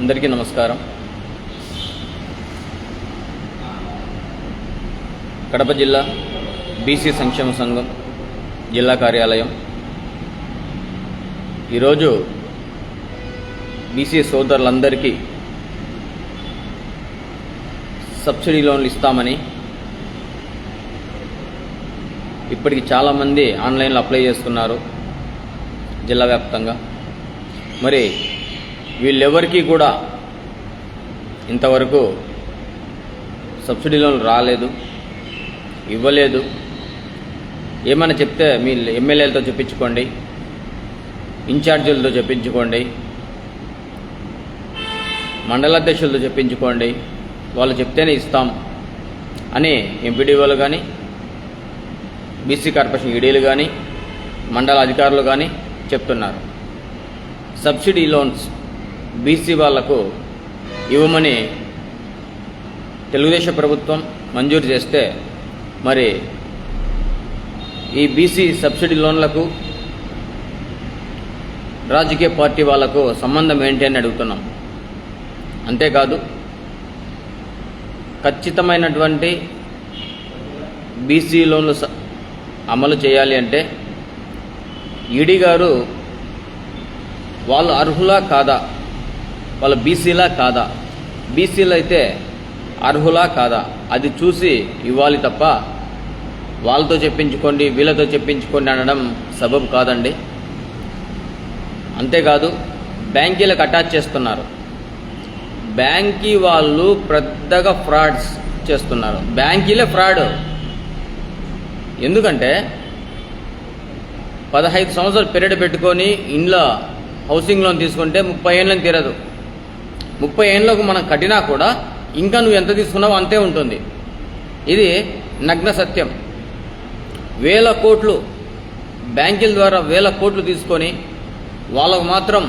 అందరికీ నమస్కారం. కడప జిల్లా బీసీ సంక్షేమ సంఘం జిల్లా కార్యాలయం. ఈరోజు బీసీ సోదరులందరికీ సబ్సిడీ లోన్లు ఇస్తామని ఇప్పటికి చాలామంది ఆన్లైన్లో అప్లై చేస్తున్నారు జిల్లా వ్యాప్తంగా. మరి వీళ్ళెవరికీ కూడా ఇంతవరకు సబ్సిడీ లోన్లు రాలేదు ఇవ్వలేదు. ఏమైనా చెప్తే మీ ఎమ్మెల్యేలతో చెప్పించుకోండి ఇన్ఛార్జీలతో చెప్పించుకోండి మండలాధ్యక్షులతో చెప్పించుకోండి వాళ్ళు చెప్తేనే ఇస్తాం అని ఎంపీడీఓలు కానీ బీసీ కార్పొరేషన్ ఈడీలు కానీ మండల అధికారులు కానీ చెప్తున్నారు. సబ్సిడీ లోన్స్ బీసీ వాళ్ళకు ఇవ్వమని తెలుగుదేశం ప్రభుత్వం మంజూరు చేస్తే మరి ఈ బీసీ సబ్సిడీ లోన్లకు రాజకీయ పార్టీ వాళ్ళకు సంబంధం ఏంటి అని అడుగుతున్నాం. అంతేకాదు ఖచ్చితమైనటువంటి బీసీ లోన్లు అమలు చేయాలి అంటే ఈడీ గారు వాళ్ళు అర్హులా కాదా వాళ్ళు బీసీలా కాదా? బీసీలు అయితే అర్హులా కాదా? అది చూసి ఇవ్వాలి తప్ప వాళ్ళతో చెప్పించుకోండి వీళ్ళతో చెప్పించుకోండి అనడం సబబు కాదండి. అంతేకాదు బ్యాంకీలకు అటాచ్ చేస్తున్నారు. బ్యాంకీ వాళ్ళు పెద్దగా ఫ్రాడ్స్ చేస్తున్నారు. బ్యాంకీలే ఫ్రాడ్. ఎందుకంటే పదహైదు సంవత్సరాలు పీరియడ్ పెట్టుకొని ఇంట్లో హౌసింగ్ లోన్ తీసుకుంటే ముప్పై ఏళ్ళని తీరదు. ముప్పై ఏళ్ళకు మనం కట్టినా కూడా ఇంకా నువ్వు ఎంత తీసుకున్నావో అంతే ఉంటుంది. ఇది నగ్న సత్యం. వేల కోట్లు బ్యాంకుల ద్వారా వేల కోట్లు తీసుకొని వాళ్ళకు మాత్రం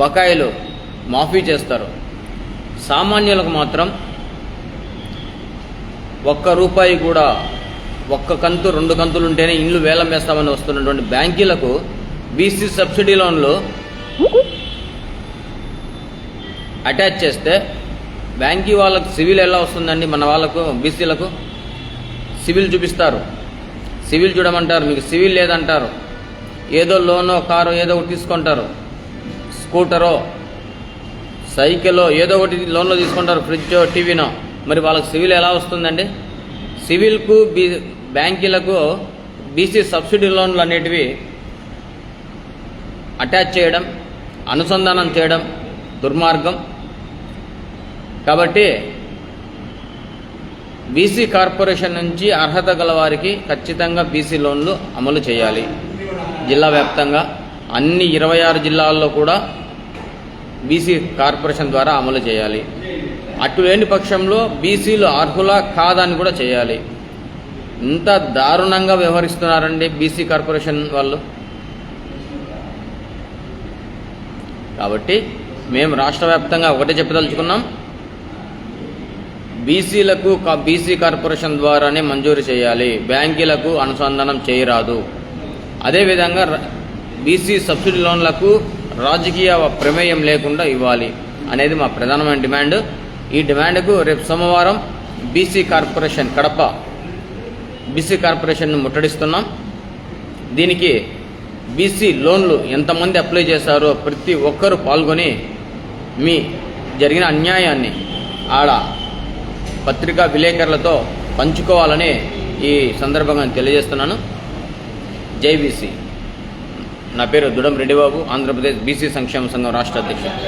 బకాయిలు మాఫీ చేస్తారు. సామాన్యులకు మాత్రం ఒక్క రూపాయి కూడా ఒక్క కంతు రెండు కంతులు ఉంటేనే ఇల్లు వేలం వేస్తామని వస్తున్నటువంటి బ్యాంకీలకు బీసీ సబ్సిడీ లోన్లు అటాచ్ చేస్తే బ్యాంకీ వాళ్ళకు సివిల్ ఎలా వస్తుందండి? మన వాళ్ళకు బీసీలకు సివిల్ చూపిస్తారు. సివిల్ చూడమంటారు. మీకు సివిల్ లేదంటారు. ఏదో లోనో కారో ఏదో ఒకటి తీసుకుంటారు. స్కూటరో సైకిలో ఏదో ఒకటి లోన్లో తీసుకుంటారు. ఫ్రిడ్జో టీవీనో. మరి వాళ్ళకి సివిల్ ఎలా వస్తుందండి? సివిల్కు బీ బ్యాంకీలకు బీసీ సబ్సిడీ లోన్లు అనేటివి అటాచ్ చేయడం అనుసంధానం చేయడం దుర్మార్గం. కాబట్టి బీసీ కార్పొరేషన్ నుంచి అర్హత గల వారికి ఖచ్చితంగా బీసీ లోన్లు అమలు చేయాలి. జిల్లా వ్యాప్తంగా అన్ని ఇరవై ఆరు జిల్లాల్లో కూడా బీసీ కార్పొరేషన్ ద్వారా అమలు చేయాలి. అటు పక్షంలో బీసీలు అర్హులా కాదని కూడా చేయాలి. ఇంత దారుణంగా వ్యవహరిస్తున్నారండి బీసీ కార్పొరేషన్ వాళ్ళు. కాబట్టి మేము రాష్ట్ర వ్యాప్తంగా ఒకటే చెప్పదలుచుకున్నాం. బీసీలకు కా- బీసీ కార్పొరేషన్ ద్వారానే మంజూరు చేయాలి. బ్యాంకీలకు అనుసంధానం చేయరాదు. అదేవిధంగా బీసీ సబ్సిడీ లోన్లకు రాజకీయ ప్రమేయం లేకుండా ఇవ్వాలి అనేది మా ప్రధానమైన డిమాండ్. ఈ డిమాండ్కు రేపు సోమవారం బీసీ కార్పొరేషన్ కడప బీసీ కార్పొరేషన్ను ముట్టడిస్తున్నాం. దీనికి బీసీ లోన్లు ఎంతమంది అప్లై చేశారో ప్రతి ఒక్కరూ పాల్గొని మీ జరిగిన అన్యాయాన్ని ఆడ పత్రికా విలేకరులతో పంచుకోవాలని ఈ సందర్భంగా నేను తెలియజేస్తున్నాను. జైబీసీ నా పేరు దుడం రెడ్డిబాబు ఆంధ్రప్రదేశ్ బీసీ సంక్షేమ సంఘం రాష్ట్ర అధ్యక్షుడు.